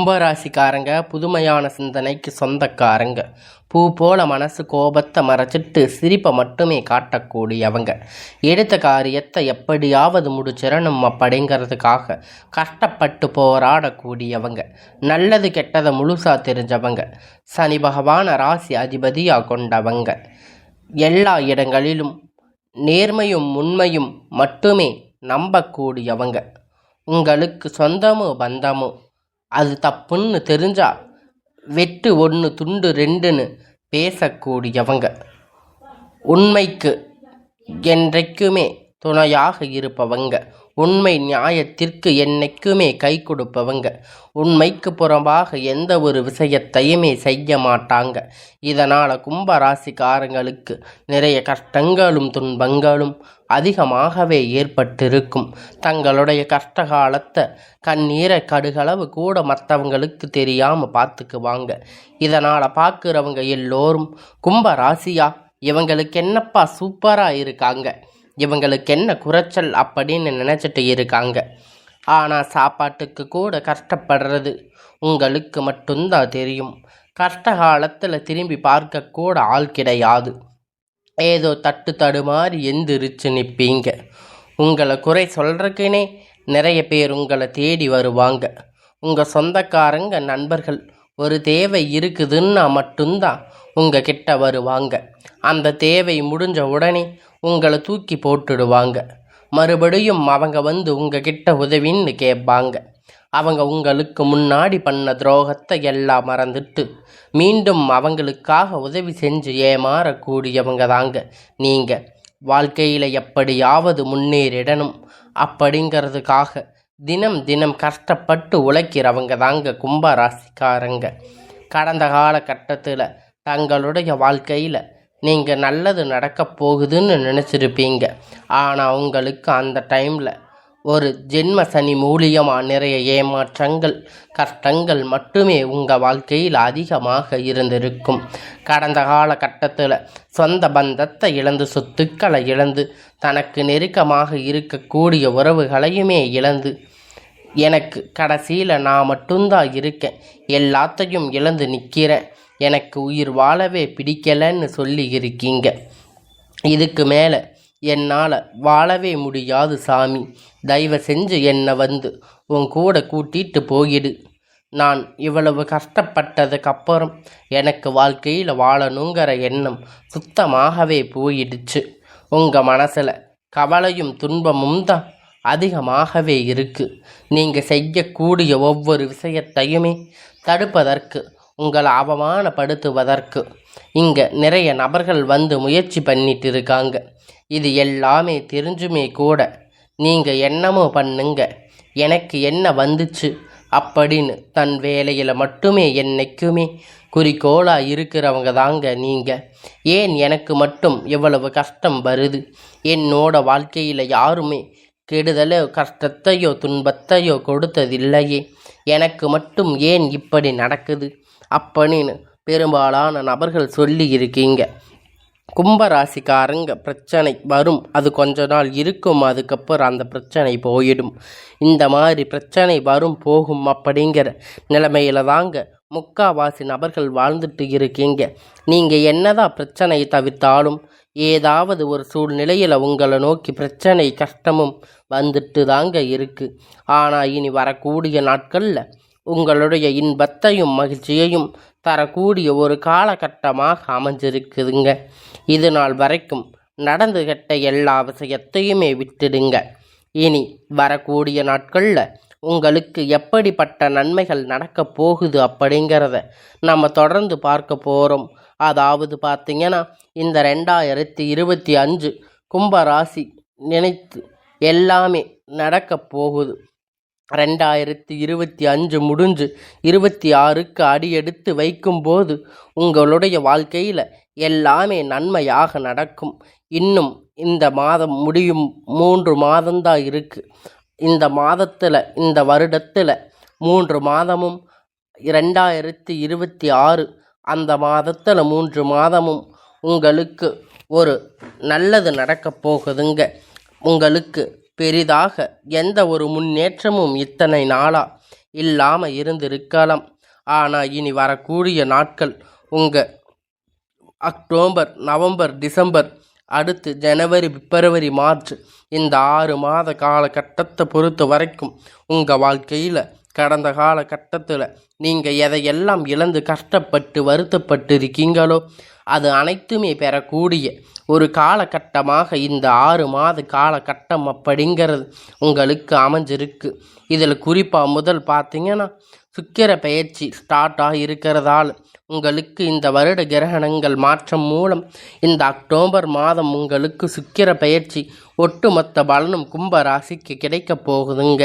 கும்பராசிக்காரங்க புதுமையான சிந்தனைக்கு சொந்தக்காரங்க. பூ போல மனசு கோபத்தை மறைச்சிட்டு சிரிப்பை மட்டுமே காட்டக்கூடியவங்க. எடுத்த காரியத்தை எப்படியாவது முடிச்சிடணும் அப்படிங்கிறதுக்காக கஷ்டப்பட்டு போராடக்கூடியவங்க. நல்லது கெட்டதை முழுசா தெரிஞ்சவங்க. சனி பகவான ராசி அதிபதியாக கொண்டவங்க. எல்லா இடங்களிலும் நேர்மையும் உண்மையும் மட்டுமே நம்பக்கூடியவங்க. உங்களுக்கு சொந்தமோ பந்தமோ அது தப்புன்னு தெரிஞ்சா வெட்டு ஒன்று துண்டு ரெண்டுன்னு பேசக்கூடியவங்க. உண்மைக்கு என்றைக்குமே துணையாக இருப்பவங்க. உண்மை நியாயத்திற்கு என்னைக்குமே கை கொடுப்பவங்க. உண்மைக்கு புறம்பாக எந்த ஒரு விஷயத்தையுமே செய்ய மாட்டாங்க. இதனால் கும்பராசிக்காரங்களுக்கு நிறைய கஷ்டங்களும் துன்பங்களும் அதிகமாகவே ஏற்பட்டிருக்கும். தங்களுடைய கஷ்ட காலத்தை கண்ணீரை கடுகளவு கூட மற்றவங்களுக்கு தெரியாமல் பார்த்துக்குவாங்க. இதனால் பார்க்குறவங்க எல்லோரும் கும்ப ராசியா இவங்களுக்கு என்னப்பா சூப்பராக இருக்காங்க. இவங்களுக்கு என்ன குறைச்சல் அப்படின்னு நினச்சிட்டு இருக்காங்க. ஆனால் சாப்பாட்டுக்கு கூட கஷ்டப்படுறது உங்களுக்கு மட்டும்தான் தெரியும். கஷ்ட காலத்தில் திரும்பி பார்க்கக்கூட ஆள் கிடையாது. ஏதோ தட்டு தடுமாறி எந்திரிச்சு நிற்பீங்க உங்களை குறை சொல்கிறதுக்குனே நிறைய பேர் உங்களை தேடி வருவாங்க. உங்கள் சொந்தக்காரங்க நண்பர்கள் ஒரு தேவை இருக்குதுன்னா மட்டும்தான் உங்கள் கிட்ட வருவாங்க. அந்த தேவை முடிஞ்ச உடனே உங்களை தூக்கி போட்டுடுவாங்க. மறுபடியும் அவங்க வந்து உங்ககிட்ட உதவின்னு கேட்பாங்க. அவங்க உங்களுக்கு முன்னாடி பண்ண துரோகத்தை எல்லாம் மறந்துட்டு மீண்டும் அவங்களுக்காக உதவி செஞ்சு ஏமாறக்கூடியவங்க தாங்க நீங்கள் வாழ்க்கையில் எப்படியாவது முன்னேறிடணும் அப்படிங்கிறதுக்காக தினம் தினம் கஷ்டப்பட்டு உழைக்கிறவங்க தாங்க கும்பராசிக்காரங்க. கடந்த காலகட்டத்தில் தங்களுடைய வாழ்க்கையில் நீங்கள் நல்லது நடக்கப் போகுதுன்னு நினச்சிருப்பீங்க. ஆனால் உங்களுக்கு அந்த டைமில் ஒரு ஜென்ம சனி மூலியமாக நிறைய ஏமாற்றங்கள் கஷ்டங்கள் மட்டுமே உங்கள் வாழ்க்கையில் அதிகமாக இருந்திருக்கும். கடந்த காலகட்டத்தில் சொந்த பந்தத்தை இழந்து சொத்துக்களை இழந்து தனக்கு நெருக்கமாக இருக்கக்கூடிய உறவுகளையுமே இழந்து எனக்கு கடைசியில் நான் மட்டும்தான் இருக்கேன் எல்லாத்தையும் இழந்து நிற்கிறேன் எனக்கு உயிர் வாழவே பிடிக்கலைன்னு சொல்லி இருக்கீங்க. இதுக்கு மேலே என்னால் வாழவே முடியாது சாமி. தயவு செஞ்சு என்னை வந்து உன் கூட கூட்டிட்டு போயிடு. நான் இவ்வளவு கஷ்டப்பட்டதுக்கப்புறம் எனக்கு வாழ்க்கையில் வாழணுங்கிற எண்ணம் சுத்தமாகவே போயிடுச்சு. உங்கள் மனசில் கவலையும் துன்பமும் தான் அதிகமாகவே இருக்குது நீங்கள் செய்யக்கூடிய ஒவ்வொரு விஷயத்தையுமே தடுப்பதற்கு உங்களை அவமானப்படுத்துவதற்கு இங்கே நிறைய நபர்கள் வந்து முயற்சி பண்ணிட்டு இருக்காங்க. இது எல்லாமே தெரிஞ்சுமே கூட. நீங்கள் என்னமோ பண்ணுங்க. எனக்கு என்ன வந்துச்சு? அப்படின்னு தன் வேலையில் மட்டுமே என்னைக்குமே குறிக்கோளாக இருக்கிறவங்க தாங்க நீங்கள் ஏன் எனக்கு மட்டும் இவ்வளவு கஷ்டம் வருது? என்னோட வாழ்க்கையில் யாருமே கெடுதலோ கஷ்டத்தையோ துன்பத்தையோ கொடுத்ததில்லையே. எனக்கு மட்டும் ஏன் இப்படி நடக்குது? அப்படின்னு பெரும்பாலான நபர்கள் சொல்லி இருக்கீங்க கும்பராசிக்காரங்க பிரச்சனை வரும். அது கொஞ்ச நாள் இருக்கும் அதுக்கப்புறம் அந்த பிரச்சனை போயிடும். இந்த மாதிரி பிரச்சனை வரும் போகும் அப்படிங்கிற நிலைமையில தாங்க முக்காவாசி நபர்கள் வாழ்ந்துட்டு இருக்கீங்க. நீங்கள் என்னதான் பிரச்சனையை தவிர்த்தாலும் ஏதாவது ஒரு சூழ்நிலையில் உங்களை நோக்கி பிரச்சனை கஷ்டமும் வந்துட்டு தாங்க இருக்குது ஆனால் இனி வரக்கூடிய நாட்களில் உங்களுடைய இன்பத்தையும் மகிழ்ச்சியையும் தரக்கூடிய ஒரு காலகட்டமாக அமைஞ்சிருக்குதுங்க. இது நாள் வரைக்கும் நடந்து கெட்ட எல்லா விஷயத்தையுமே விட்டுடுங்க. இனி வரக்கூடிய நாட்களில் உங்களுக்கு எப்படிப்பட்ட நன்மைகள் நடக்க போகுது அப்படிங்கிறத நம்ம தொடர்ந்து பார்க்க போகிறோம் அதாவது பார்த்தீங்கன்னா இந்த ரெண்டாயிரத்தி இருபத்தி அஞ்சு கும்பராசி நினைத்து எல்லாமே நடக்க போகுது. ரெண்டாயிரத்தி இருபத்தி அஞ்சு முடிஞ்சு இருபத்தி ஆறுக்கு அடியெடுத்து வைக்கும்போது உங்களுடைய வாழ்க்கையில் எல்லாமே நன்மையாக நடக்கும். இன்னும் இந்த மாதம் முடியும் மூன்று மாதம்தான் இருக்குது இந்த மாதத்தில் இந்த வருடத்தில் மூன்று மாதமும் ரெண்டாயிரத்தி இருபத்தி ஆறு அந்த மாதத்தில் மூன்று மாதமும் உங்களுக்கு ஒரு நல்லது நடக்கப் போகுதுங்க. உங்களுக்கு பெரிதாக எந்த ஒரு முன்னேற்றமும் இத்தனை நாளாக இல்லாமல் இருந்திருக்கலாம். ஆனால் இனி வரக்கூடிய நாட்கள் உங்கள் அக்டோபர் நவம்பர் டிசம்பர் அடுத்து ஜனவரி பிப்ரவரி மார்ச் இந்த ஆறு மாத காலகட்டத்தை பொறுத்த வரைக்கும் உங்கள் வாழ்க்கையில் கடந்த காலகட்டத்தில் நீங்கள் எதையெல்லாம் இழந்து கஷ்டப்பட்டு வருத்தப்பட்டு இருக்கீங்களோ அது அனைத்துமே பெறக்கூடிய ஒரு காலகட்டமாக இந்த ஆறு மாத காலகட்டம் அப்படிங்கிறது உங்களுக்கு அமைஞ்சிருக்கு. இதில் குறிப்பாக முதல் பார்த்தீங்கன்னா சுக்கிர பயிற்சி ஸ்டார்ட் இருக்கிறதால் உங்களுக்கு இந்த வருட கிரகணங்கள் மாற்றம் மூலம் இந்த அக்டோபர் மாதம் உங்களுக்கு சுக்கிர பயிற்சி ஒட்டுமொத்த பலனும் கும்ப ராசிக்கு கிடைக்கப் போகுதுங்க.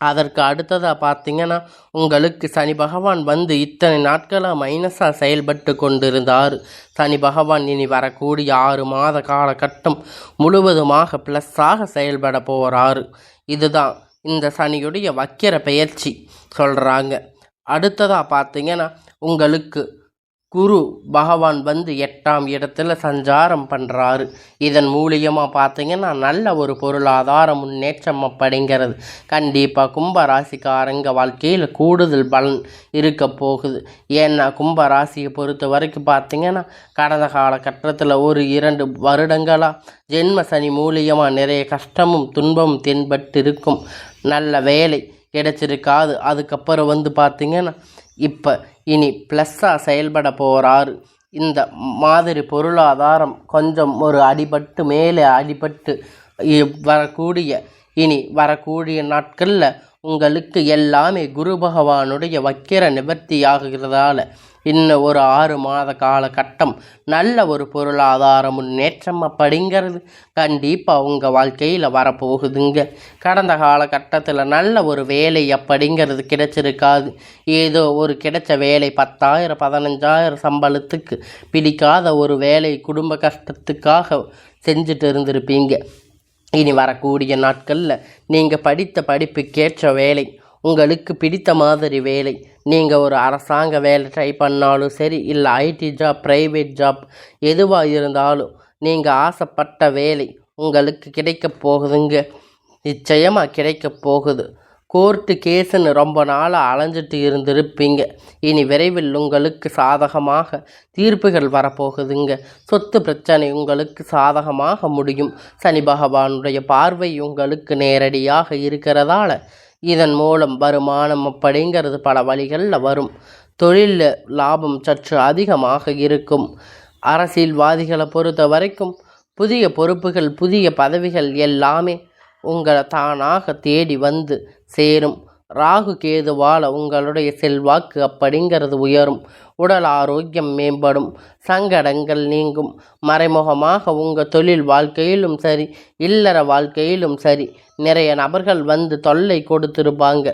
அதற்கு அடுத்ததாக பார்த்தீங்கன்னா உங்களுக்கு சனி பகவான் வந்து இத்தனை நாட்களாக மைனஸாக செயல்பட்டு கொண்டிருந்தார். சனி பகவான் இனி வரக்கூடிய ஆறு மாத காலகட்டம் முழுவதுமாக ப்ளஸ்ஸாக செயல்பட போகிறாரு இதுதான் இந்த சனியுடைய வக்கிர பெயர்ச்சி சொல்கிறாங்க அடுத்ததாக பார்த்தீங்கன்னா உங்களுக்கு குரு பகவான் வந்து எட்டாம் இடத்துல சஞ்சாரம் பண்ணுறாரு இதன் மூலியமாக பார்த்தீங்கன்னா நல்ல ஒரு பொருளாதார முன்னேற்றம் அப்படிங்கிறது. கண்டிப்பாக கும்பராசிக்காரங்க வாழ்க்கையில் கூடுதல் பலன் இருக்க போகுது. ஏன்னா கும்ப ராசியை பொறுத்த வரைக்கும் பார்த்தீங்கன்னா கடந்த காலகட்டத்தில் ஒரு இரண்டு வருடங்களாக ஜென்ம சனி மூலியமாக நிறைய கஷ்டமும் துன்பமும் தென்பட்டு இருக்கும் நல்ல வேலை கிடைச்சிருக்காது. அதுக்கப்புறம் வந்து பார்த்திங்கன்னா இப்போ இனி ப்ளஸ்ஸாக செயல்பட போகிறார் இந்த மாதிரி பொருளாதாரம் கொஞ்சம் ஒரு அடிபட்டு மேலே அடிபட்டு வரக்கூடிய இனி வரக்கூடிய நாட்களில் உங்களுக்கு எல்லாமே குரு பகவானுடைய வக்கிர நிவர்த்தியாகிறதால இன்னும் ஒரு ஆறு மாத காலகட்டம் நல்ல ஒரு பொருளாதார முன்னேற்றம் அப்படிங்கிறது கண்டிப்பாக உங்கள் வாழ்க்கையில் வரப்போகுதுங்க. கடந்த காலகட்டத்தில் நல்ல ஒரு வேலை அப்படிங்கிறது கிடைச்சிருக்காது. ஏதோ ஒரு கிடைச்ச வேலை பத்தாயிரம் பதினஞ்சாயிரம் சம்பளத்துக்கு பிடிக்காத ஒரு வேலை குடும்ப கஷ்டத்துக்காக செஞ்சுட்டு இருந்திருப்பீங்க. இனி வரக்கூடிய நாட்களில் நீங்கள் படித்த படிப்புக்கேற்ற வேலை உங்களுக்கு பிடித்த மாதிரி வேலை. நீங்கள் ஒரு அரசாங்க வேலை ட்ரை பண்ணாலும் சரி இல்லை ஐடி ஜாப் ப்ரைவேட் ஜாப் எதுவாக இருந்தாலும் நீங்கள் ஆசைப்பட்ட வேலை உங்களுக்கு கிடைக்க போகுதுங்க. நிச்சயமாக கிடைக்க போகுது. கோர்ட்டு கேஸுன்னு ரொம்ப நாளாக அலைஞ்சிட்டு இருந்திருப்பீங்க. இனி விரைவில் உங்களுக்கு சாதகமாக தீர்ப்புகள் வரப்போகுதுங்க. சொத்து பிரச்சனை உங்களுக்கு சாதகமாக முடியும். சனி பகவானுடைய பார்வை உங்களுக்கு நேரடியாக இருக்கிறதால இதன் மூலம் வருமானம் அப்படிங்கிறது பல வழிகளில் வரும். தொழிலில் லாபம் சற்று அதிகமாக இருக்கும். அரசியல்வாதிகளை பொறுத்த வரைக்கும் புதிய பொறுப்புகள் புதிய பதவிகள் எல்லாமே உங்களை தானாக தேடி வந்து சேரும். ராகு கேதுவால் உங்களுடைய செல்வாக்கு அப்படிங்கிறது உயரும். உடல் ஆரோக்கியம் மேம்படும். சங்கடங்கள் நீங்கும். மறைமுகமாக உங்கள் தொழில் வாழ்க்கையிலும் சரி இல்லற வாழ்க்கையிலும் சரி நிறைய நபர்கள் வந்து தொல்லை கொடுத்திருப்பாங்க.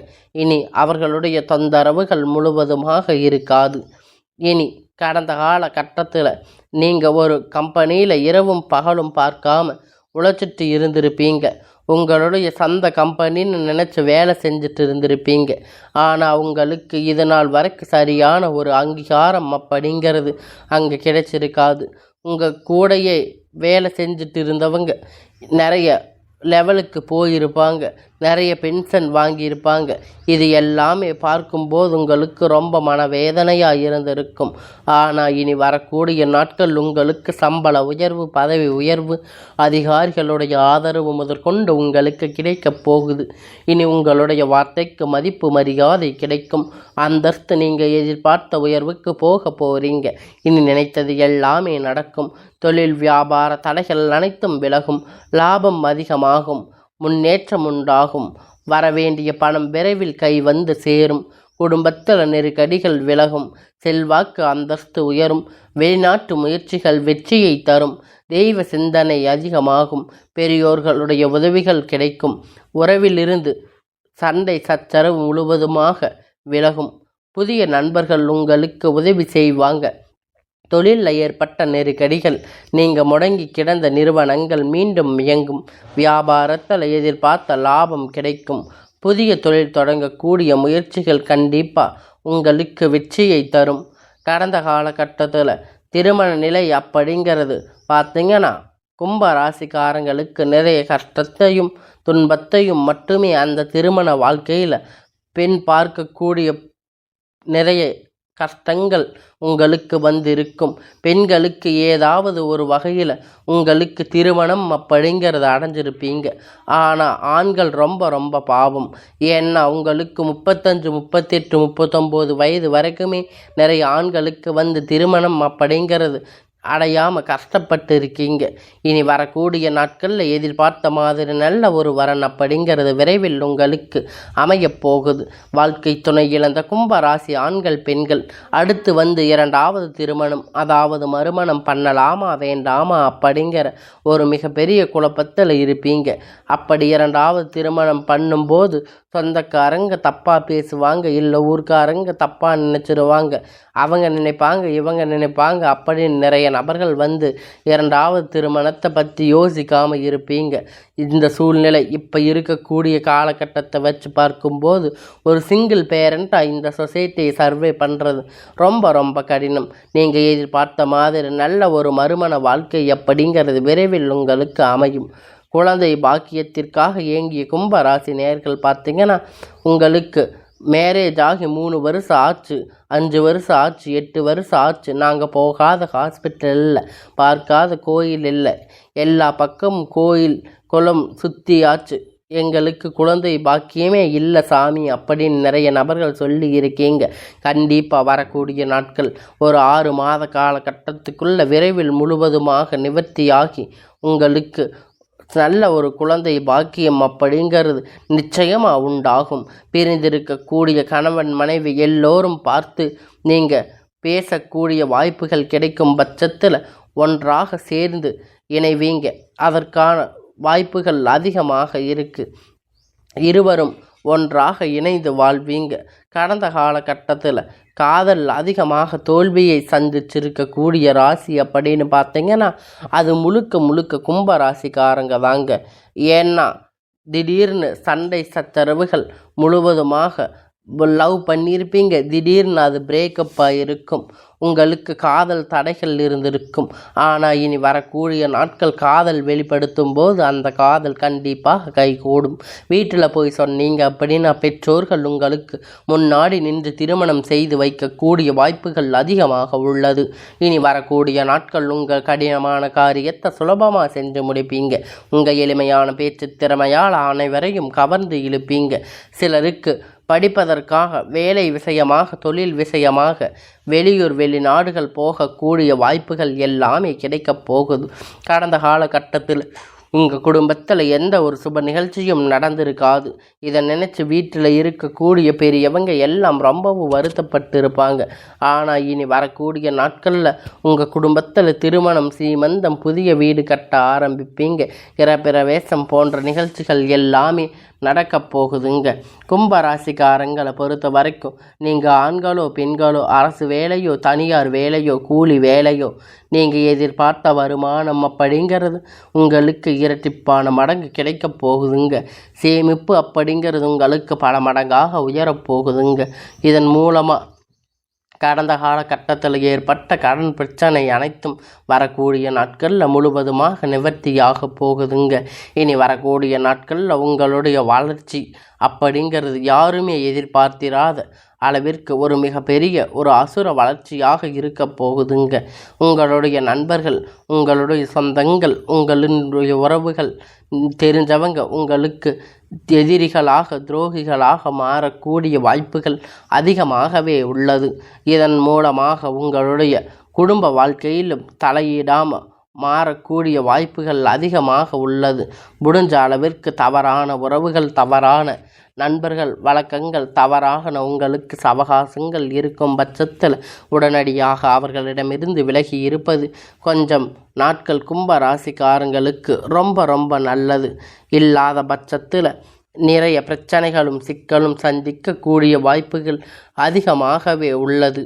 இனி அவர்களுடைய தொந்தரவுகள் முழுவதுமாக இருக்காது. இனி கடந்த கால கட்டத்தில் நீங்கள் ஒரு கம்பெனியில் இரவும் பகலும் பார்க்காம உழைச்சிட்டு இருந்திருப்பீங்க. உங்களுடைய சொந்த கம்பெனின்னு நினச்சி வேலை செஞ்சுட்டு இருந்திருப்பீங்க. ஆனால் உங்களுக்கு இது நாள் வரைக்கும் சரியான ஒரு அங்கீகாரம் அப்படிங்கிறது அங்கே கிடைச்சிருக்காது. உங்கள் கூடையே வேலை செஞ்சுட்டு இருந்தவங்க நிறைய லெவலுக்கு போயிருப்பாங்க. நிறைய பென்ஷன் வாங்கியிருப்பாங்க. இது எல்லாமே பார்க்கும்போது உங்களுக்கு ரொம்ப மனவேதனையாக இருந்திருக்கும். ஆனால் இனி வரக்கூடிய நாட்கள் உங்களுக்கு சம்பள உயர்வு பதவி உயர்வு அதிகாரிகளுடைய ஆதரவு முதற்கொண்டு உங்களுக்கு கிடைக்கப் போகுது. இனி உங்களுடைய வார்த்தைக்கு மதிப்பு மரியாதை கிடைக்கும். அந்தஸ்து நீங்கள் எதிர்பார்த்த உயர்வுக்கு போக போகிறீங்க இனி நினைத்தது எல்லாமே நடக்கும். தொழில் வியாபார தடைகள் அனைத்தும் விலகும். லாபம் அதிகமாகும். முன்னேற்றம் உண்டாகும். வரவேண்டிய பணம் விரைவில் கை வந்து சேரும். குடும்பத்தில் நெருக்கடிகள் விலகும். செல்வாக்கு அந்தஸ்து உயரும். வெளிநாட்டு முயற்சிகள் வெற்றியை தரும். தெய்வ சிந்தனை அதிகமாகும். பெரியோர்களுடைய உதவிகள் கிடைக்கும். உறவிலிருந்து சண்டை சச்சரவு முழுவதுமாக விலகும். புதிய நண்பர்கள் உங்களுக்கு உதவி செய்வாங்க. தொழிலில் ஏற்பட்ட நெருக்கடிகள். நீங்கள் முடங்கி கிடந்த நிறுவனங்கள் மீண்டும் இயங்கும். வியாபாரத்தில் எதிர்பார்த்த லாபம் கிடைக்கும். புதிய தொழில் தொடங்கக்கூடிய முயற்சிகள் கண்டிப்பாக உங்களுக்கு வெற்றியை தரும். கடந்த காலகட்டத்தில் திருமண நிலை அப்படிங்கிறது பார்த்தீங்கன்னா கும்ப ராசிக்காரங்களுக்கு நிறைய கஷ்டத்தையும் துன்பத்தையும் மட்டுமே அந்த திருமண வாழ்க்கையில் பெண் பார்க்கக்கூடிய நிறைய கஷ்டங்கள் உங்களுக்கு வந்திருக்கும். பெண்களுக்கு ஏதாவது ஒரு வகையில் உங்களுக்கு திருமணம் அப்படிங்கிறத அடைஞ்சிருப்பீங்க. ஆனால் ஆண்கள் ரொம்ப ரொம்ப பாவம். ஏன்னா உங்களுக்கு முப்பத்தஞ்சு முப்பத்தெட்டு முப்பத்தொம்போது வயது வரைக்குமே நிறைய ஆண்களுக்கு வந்து திருமணம் அப்படிங்கிறது அடையாமல் கஷ்டப்பட்டு இருக்கீங்க இனி வரக்கூடிய நாட்களில் எதிர்பார்த்த மாதிரி நல்ல ஒரு வரன் அப்படிங்கிறது விரைவில் உங்களுக்கு அமையப் போகுது. வாழ்க்கை துணை இழந்த கும்பராசி ஆண்கள் பெண்கள் அடுத்து வந்து இரண்டாவது திருமணம் அதாவது மறுமணம் பண்ணலாமா வேண்டாமா அப்படிங்கிற ஒரு மிகப்பெரிய குழப்பத்தில் இருப்பீங்க. அப்படி இரண்டாவது திருமணம் பண்ணும்போது சொந்தக்காரங்க தப்பாக பேசுவாங்க இல்லை ஊர்க்காரங்க தப்பாக நினச்சிருவாங்க. அவங்க நினைப்பாங்க இவங்க நினைப்பாங்க அப்படின்னு நிறைய நபர்கள் வந்து இரண்டாவது திருமணத்தை பற்றி யோசிக்காமல் இருப்பீங்க. இந்த சூழ்நிலை இப்போ இருக்கக்கூடிய காலகட்டத்தை வச்சு பார்க்கும்போது ஒரு சிங்கிள் பேரண்ட்டாக இந்த சொசைட்டியை சர்வே பண்ணுறது ரொம்ப ரொம்ப கடினம். நீங்கள் எதிர்பார்த்த மாதிரி நல்ல ஒரு மறுமண வாழ்க்கை அப்படிங்கிறது விரைவில் உங்களுக்கு அமையும். குழந்தை பாக்கியத்திற்காக ஏங்கிய கும்பராசி நேர்கள் பார்த்தீங்கன்னா உங்களுக்கு மேரேஜ் ஆகி மூணு வருஷம் ஆச்சு அஞ்சு வருஷம் ஆச்சு எட்டு வருஷம் ஆச்சு. நாங்கள் போகாத ஹாஸ்பிட்டல் இல்லை பார்க்காத கோயில் இல்லை. எல்லா பக்கமும் கோயில் குளம் சுற்றி ஆச்சு. எங்களுக்கு குழந்தை பாக்கியமே இல்லை சாமி அப்படின்னு நிறைய நபர்கள் சொல்லி இருக்கீங்க. கண்டிப்பாக வரக்கூடிய நாட்கள் ஒரு ஆறு மாத காலகட்டத்துக்குள்ள விரைவில் முழுவதுமாக நிவர்த்தியாகி உங்களுக்கு நல்ல ஒரு குழந்தை பாக்கியம் அப்படிங்கிறது நிச்சயமாக உண்டாகும். பிரிந்திருக்கக்கூடிய கணவன் மனைவி எல்லோரும் பார்த்து நீங்கள் பேசக்கூடிய வாய்ப்புகள் கிடைக்கும் பட்சத்தில் ஒன்றாக சேர்ந்து இணைவீங்க. அதற்கான வாய்ப்புகள் அதிகமாக இருக்குது இருவரும் ஒன்றாக இணைந்து வாழ்வீங்க. கடந்த காலகட்டத்தில் காதல் அதிகமாக தோல்வியை சந்திச்சிருக்கக்கூடிய ராசி அப்படின்னு பார்த்தீங்கன்னா அது முழுக்க முழுக்க கும்ப ராசிக்காரங்க தாங்க. ஏன்னா திடீர்னு சண்டை சச்சரவுகள் முழுவதுமாக லவ் பண்ணியிருப்பீங்க திடீர்னு அது பிரேக்கப்பாக இருக்கும் உங்களுக்கு காதல் தடைகள் இருந்திருக்கும். ஆனால் இனி வரக்கூடிய நாட்கள் காதல் வெளிப்படுத்தும் போது அந்த காதல் கண்டிப்பாக கைகூடும். வீட்டில் போய் சொன்னீங்க அப்படின்னா பெற்றோர்கள் உங்களுக்கு முன்னாடி நின்று திருமணம் செய்து வைக்கக்கூடிய வாய்ப்புகள் அதிகமாக உள்ளது. இனி வரக்கூடிய நாட்கள் உங்கள் கடினமான காரியத்தை சுலபமாக செஞ்சு முடிப்பீங்க. உங்கள் எளிமையான பேச்சு திறமையால் அனைவரையும் கவர்ந்து இழுப்பீங்க. சிலருக்கு படிப்பதற்காக வேலை விஷயமாக தொழில் விஷயமாக வெளியூர் வெளிநாடுகள் போகக்கூடிய வாய்ப்புகள் எல்லாமே கிடைக்கப் போகுது. கடந்த காலகட்டத்தில் உங்கள் குடும்பத்தில் எந்த ஒரு சுப நிகழ்ச்சியும் நடந்திருக்காது. இதை நினச்சி வீட்டில் இருக்கக்கூடிய பெரியவங்க எல்லாம் ரொம்பவும் வருத்தப்பட்டு இருப்பாங்க ஆனால் இனி வரக்கூடிய நாட்களில் உங்கள் குடும்பத்தில் திருமணம் சீமந்தம் புதிய வீடு கட்ட ஆரம்பிப்பீங்க. இறப்பிரவேசம் போன்ற நிகழ்ச்சிகள் எல்லாமே நடக்க போகுதுங்க. கும்பராசிக்காரங்களை பொறுத்த வரைக்கும் நீங்கள் ஆண்களோ பெண்களோ அரசு வேலையோ தனியார் வேலையோ கூலி வேலையோ நீங்கள் எதிர்பார்த்த வருமானம் அப்படிங்கிறது உங்களுக்கு இரட்டிப்பான மடங்கு கிடைக்க போகுதுங்க. சேமிப்பு அப்படிங்கிறது உங்களுக்கு பல மடங்காக உயரப்போகுதுங்க இதன் மூலமாக கடந்த காலகட்டத்தில் ஏற்பட்ட கடன் பிரச்சனை அனைத்தும் வரக்கூடிய நாட்களில் முழுவதுமாக நிவர்த்தியாக போகுதுங்க. இனி வரக்கூடிய நாட்களில் உங்களுடைய வளர்ச்சி அப்படிங்கிறது யாருமே எதிர்பார்த்திராத அளவிற்கு ஒரு மிகப்பெரிய ஒரு அசுர வளர்ச்சியாக இருக்க போகுதுங்க. உங்களுடைய நண்பர்கள் உங்களுடைய சொந்தங்கள் உங்களுடைய உறவுகள் தெரிஞ்சவங்க உங்களுக்கு எதிரிகளாக துரோகிகளாக மாறக்கூடிய வாய்ப்புகள் அதிகமாகவே உள்ளது. இதன் மூலமாக உங்களுடைய குடும்ப வாழ்க்கையிலும் தலையிடாமல் மாறக்கூடிய வாய்ப்புகள் அதிகமாக உள்ளது. முடிஞ்ச அளவிற்கு தவறான உறவுகள் தவறான நண்பர்கள் வழக்கங்கள் தவறாக உங்களுக்கு சவகாசங்கள் இருக்கும் பட்சத்தில் உடனடியாக அவர்களிடமிருந்து விலகி இருப்பது கொஞ்சம் நாட்கள் கும்ப ராசிக்காரங்களுக்கு ரொம்ப ரொம்ப நல்லது. இல்லாத பட்சத்தில் நிறைய பிரச்சனைகளும் சிக்கலும் சந்திக்கக்கூடிய வாய்ப்புகள் அதிகமாகவே உள்ளது.